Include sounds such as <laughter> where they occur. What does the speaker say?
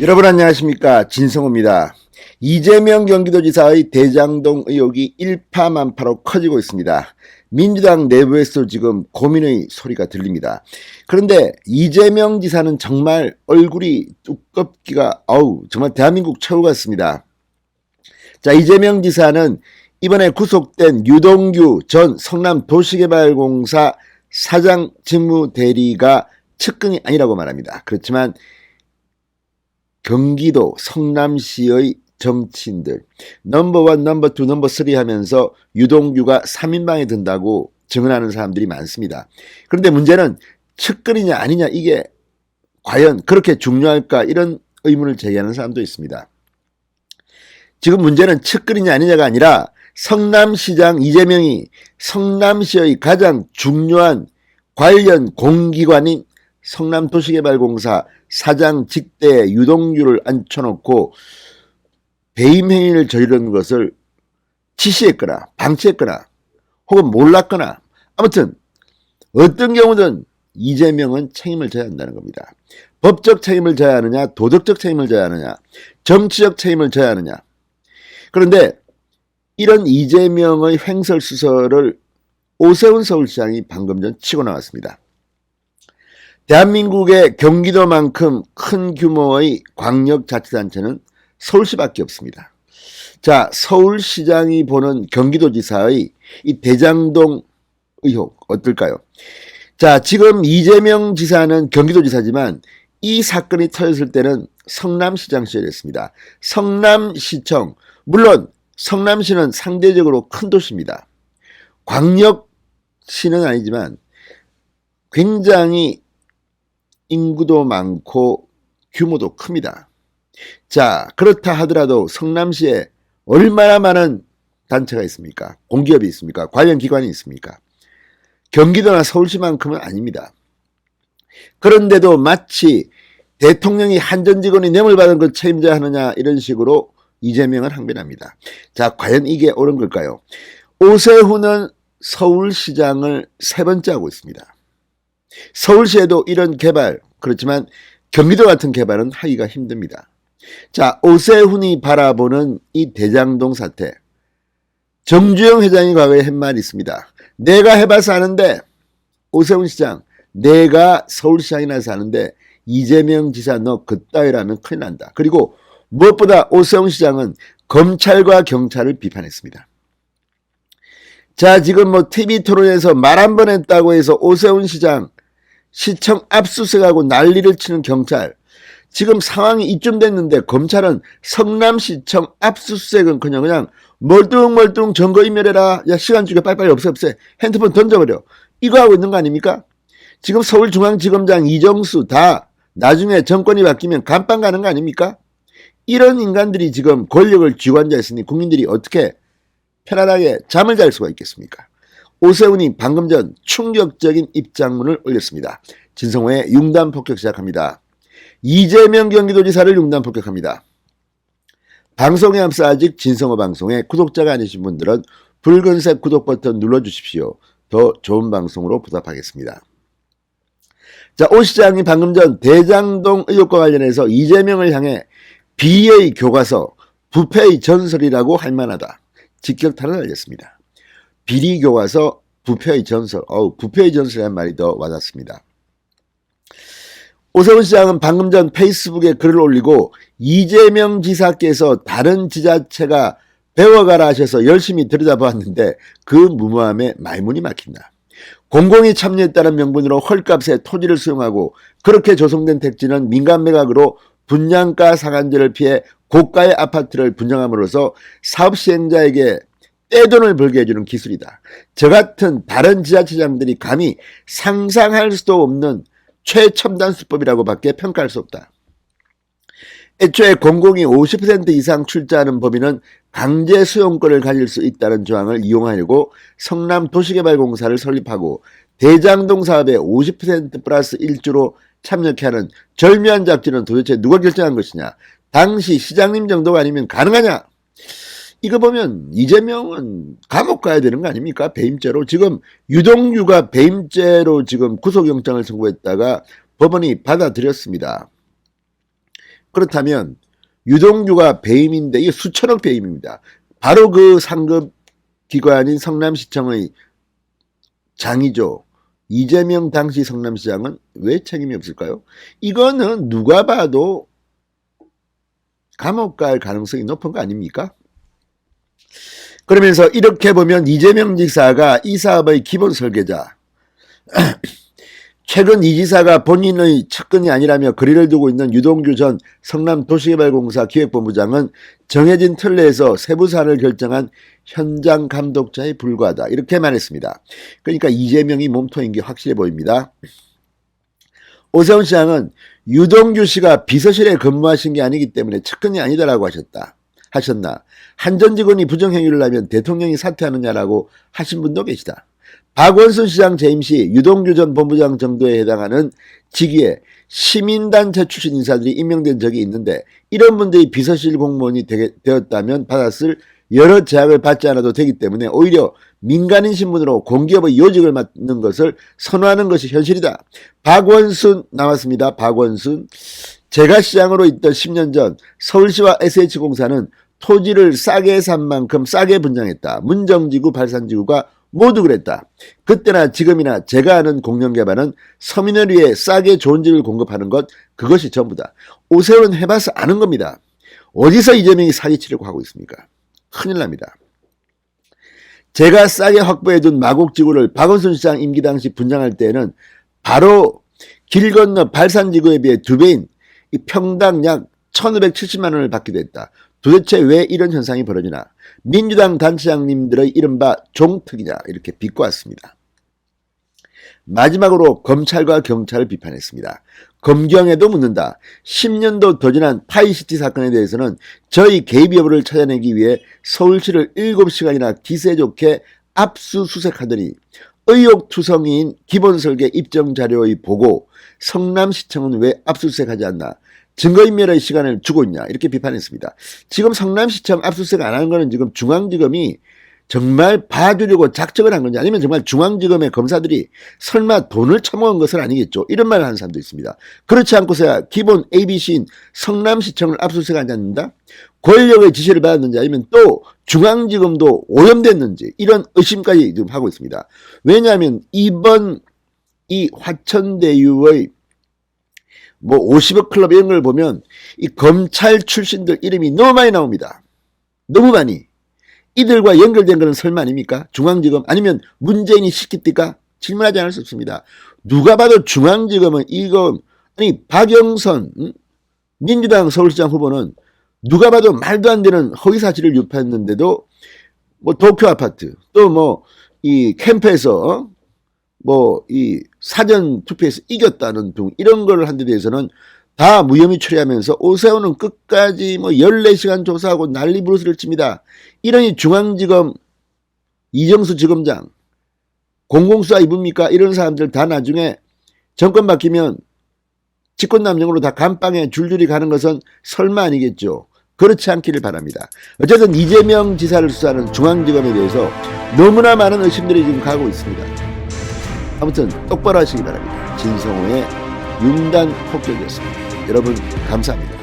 여러분 안녕하십니까 진성호입니다. 이재명 경기도지사의 대장동 의혹이 일파만파로 커지고 있습니다. 민주당 내부에서 지금 고민의 소리가 들립니다. 그런데 이재명 지사는 정말 얼굴이 두껍기가 아우 정말 대한민국 최고 같습니다. 자 이재명 지사는 이번에 구속된 유동규 전 성남 도시개발공사 사장 직무대리가 측근이 아니라고 말합니다. 그렇지만 경기도 성남시의 정치인들 넘버원, 넘버투, 넘버쓰리 하면서 유동규가 3인방에 든다고 증언하는 사람들이 많습니다. 그런데 문제는 측근이냐 아니냐 이게 과연 그렇게 중요할까 이런 의문을 제기하는 사람도 있습니다. 지금 문제는 측근이냐 아니냐가 아니라 성남시장 이재명이 성남시의 가장 중요한 관련 공기관인 성남도시개발공사 사장 직대에 유동규를 앉혀놓고 배임 행위를 저지른 것을 지시했거나 방치했거나 혹은 몰랐거나 아무튼 어떤 경우든 이재명은 책임을 져야 한다는 겁니다. 법적 책임을 져야 하느냐, 도덕적 책임을 져야 하느냐, 정치적 책임을 져야 하느냐. 그런데 이런 이재명의 횡설수설을 오세훈 서울시장이 방금 전 치고 나왔습니다. 대한민국의 경기도만큼 큰 규모의 광역자치단체는 서울시밖에 없습니다. 자, 서울시장이 보는 경기도지사의 이 대장동 의혹 어떨까요? 자, 지금 이재명 지사는 경기도지사지만 이 사건이 터졌을 때는 성남시장 시절이었습니다. 성남시청, 물론 성남시는 상대적으로 큰 도시입니다. 광역시는 아니지만 굉장히 인구도 많고 규모도 큽니다. 자, 그렇다 하더라도 성남시에 얼마나 많은 단체가 있습니까? 공기업이 있습니까? 관련 기관이 있습니까? 경기도나 서울시만큼은 아닙니다. 그런데도 마치 대통령이 한전 직원이 뇌물 받은 걸 책임져야 하느냐 이런 식으로 이재명을 항변합니다. 자, 과연 이게 옳은 걸까요? 오세훈은 서울시장을 세 번째 하고 있습니다. 서울시에도 이런 개발, 그렇지만 경기도 같은 개발은 하기가 힘듭니다. 자, 오세훈이 바라보는 이 대장동 사태. 정주영 회장이 과거에 한 말이 있습니다. 내가 해봐서 아는데, 오세훈 시장, 내가 서울시장이나 사는데, 이재명 지사 너 그따위라면 큰일 난다. 그리고 무엇보다 오세훈 시장은 검찰과 경찰을 비판했습니다. 자, 지금 뭐 TV 토론에서 말 한 번 했다고 해서 오세훈 시장 시청 압수수색하고 난리를 치는 경찰. 지금 상황이 이쯤 됐는데 검찰은 성남시청 압수수색은 그냥 그냥 멀뚱멀뚱 증거인멸해라. 야 시간 주게 빨리빨리 없애 없애. 핸드폰 던져버려. 이거 하고 있는 거 아닙니까? 지금 서울중앙지검장 이정수 다 나중에 정권이 바뀌면 감방 가는 거 아닙니까? 이런 인간들이 지금 권력을 쥐고 앉아 있으니 국민들이 어떻게 편안하게 잠을 잘 수가 있겠습니까? 오세훈이 방금 전 충격적인 입장문을 올렸습니다. 진성호의 융단 폭격 시작합니다. 이재명 경기도지사를 융단 폭격합니다. 방송에 앞서 아직 진성호 방송에 구독자가 아니신 분들은 붉은색 구독 버튼 눌러주십시오. 더 좋은 방송으로 보답하겠습니다. 자, 오 시장이 방금 전 대장동 의혹과 관련해서 이재명을 향해 비의 교과서, 부패의 전설이라고 할 만하다. 직격탄을 날렸습니다. 비리 교과서, 부패의 전설. 어우, 부패의 전설이라는 말이 더 와닿습니다. 오세훈 시장은 방금 전 페이스북에 글을 올리고 이재명 지사께서 다른 지자체가 배워가라 하셔서 열심히 들여다보았는데 그 무모함에 말문이 막힌다. 공공이 참여했다는 명분으로 헐값에 토지를 수용하고 그렇게 조성된 택지는 민간 매각으로 분양가 상한제를 피해 고가의 아파트를 분양함으로써 사업 시행자에게 떼돈을 벌게 해주는 기술이다. 저 같은 다른 지자체장들이 감히 상상할 수도 없는 최첨단 수법이라고 밖에 평가할 수 없다. 애초에 공공이 50% 이상 출자하는 법인은 강제 수용권을 가질 수 있다는 조항을 이용하려고 성남 도시개발공사를 설립하고 대장동 사업에 50% 플러스 1주로 참여케 하는 절묘한 작전은 도대체 누가 결정한 것이냐? 당시 시장님 정도가 아니면 가능하냐? 이거 보면 이재명은 감옥 가야 되는 거 아닙니까? 배임죄로. 지금 유동규가 배임죄로 지금 구속영장을 선고했다가 법원이 받아들였습니다. 그렇다면 유동규가 배임인데 이게 수천억 배임입니다. 바로 그 상급 기관인 성남시청의 장이죠. 이재명 당시 성남시장은 왜 책임이 없을까요? 이거는 누가 봐도 감옥 갈 가능성이 높은 거 아닙니까? 그러면서 이렇게 보면 이재명 지사가 이 사업의 기본 설계자, <clears throat> 최근 이 지사가 본인의 측근이 아니라며 거리를 두고 있는 유동규 전 성남도시개발공사 기획본부장은 정해진 틀 내에서 세부 사안을 결정한 현장 감독자에 불과하다. 이렇게 말했습니다. 그러니까 이재명이 몸통인 게 확실해 보입니다. 오세훈 시장은 유동규 씨가 비서실에 근무하신 게 아니기 때문에 측근이 아니다라고 하셨다. 하셨나. 한 전 직원이 부정행위를 하면 대통령이 사퇴하느냐라고 하신 분도 계시다. 박원순 시장 재임 시 유동규 전 본부장 정도에 해당하는 직위에 시민단체 출신 인사들이 임명된 적이 있는데 이런 분들이 비서실 공무원이 되게, 되었다면 받았을 여러 제약을 받지 않아도 되기 때문에 오히려 민간인 신분으로 공기업의 요직을 맡는 것을 선호하는 것이 현실이다. 박원순 나왔습니다. 박원순. 제가 시장으로 있던 10년 전 서울시와 SH공사는 토지를 싸게 산 만큼 싸게 분양했다. 문정지구, 발산지구가 모두 그랬다. 그때나 지금이나 제가 아는 공영개발은 서민을 위해 싸게 좋은 집을 공급하는 것 그것이 전부다. 오세훈은 해봐서 아는 겁니다. 어디서 이재명이 사기치려고 하고 있습니까? 큰일 납니다. 제가 싸게 확보해둔 마곡지구를 박원순 시장 임기 당시 분양할 때는 바로 길 건너 발산지구에 비해 두 배인 이 평당 약 1570만 원을 받기도 했다. 도대체 왜 이런 현상이 벌어지나? 민주당 단체장님들의 이른바 종특이냐 이렇게 비꼬았습니다. 마지막으로 검찰과 경찰을 비판했습니다. 검경에도 묻는다. 10년도 더 지난 파이시티 사건에 대해서는 저희 개입 여부를 찾아내기 위해 서울시를 7시간이나 기세 좋게 압수수색하더니 의혹투성이인 기본설계 입정자료의 보고 성남시청은 왜 압수수색하지 않나 증거인멸의 시간을 주고 있냐 이렇게 비판했습니다. 지금 성남시청 압수수색 안 하는 거는 지금 중앙지검이 정말 봐주려고 작정을 한 건지 아니면 정말 중앙지검의 검사들이 설마 돈을 처먹은 것은 아니겠죠. 이런 말을 하는 사람도 있습니다. 그렇지 않고서야 기본 ABC인 성남시청을 압수수색하지 않는다? 권력의 지시를 받았는지 아니면 또 중앙지검도 오염됐는지 이런 의심까지 지금 하고 있습니다. 왜냐하면 이번 이 화천대유의 뭐 50억 클럽 이런 걸 보면 이 검찰 출신들 이름이 너무 많이 나옵니다. 너무 많이. 이들과 연결된 것은 설마 아닙니까? 중앙지검 아니면 문재인이 시킵니까? 질문하지 않을 수 없습니다. 누가 봐도 중앙지검은 이거 아니 박영선 응? 민주당 서울시장 후보는 누가 봐도 말도 안 되는 허위 사실을 유포했는데도 뭐 도쿄 아파트 또 뭐 이 캠프에서 뭐 이 사전 투표에서 이겼다는 등 이런 걸 한 데 대해서는 다 무혐의 처리하면서 오세훈은 끝까지 뭐 14시간 조사하고 난리 부르스를 칩니다. 이러니 중앙지검 이정수 지검장 공공수사 입습니까? 이런 사람들 다 나중에 정권 바뀌면 직권남용으로 다 감방에 줄줄이 가는 것은 설마 아니겠죠. 그렇지 않기를 바랍니다. 어쨌든 이재명 지사를 수사하는 중앙지검에 대해서 너무나 많은 의심들이 지금 가고 있습니다. 아무튼 똑바로 하시기 바랍니다. 진성호의 윤단 폭격이었습니다. 여러분 감사합니다.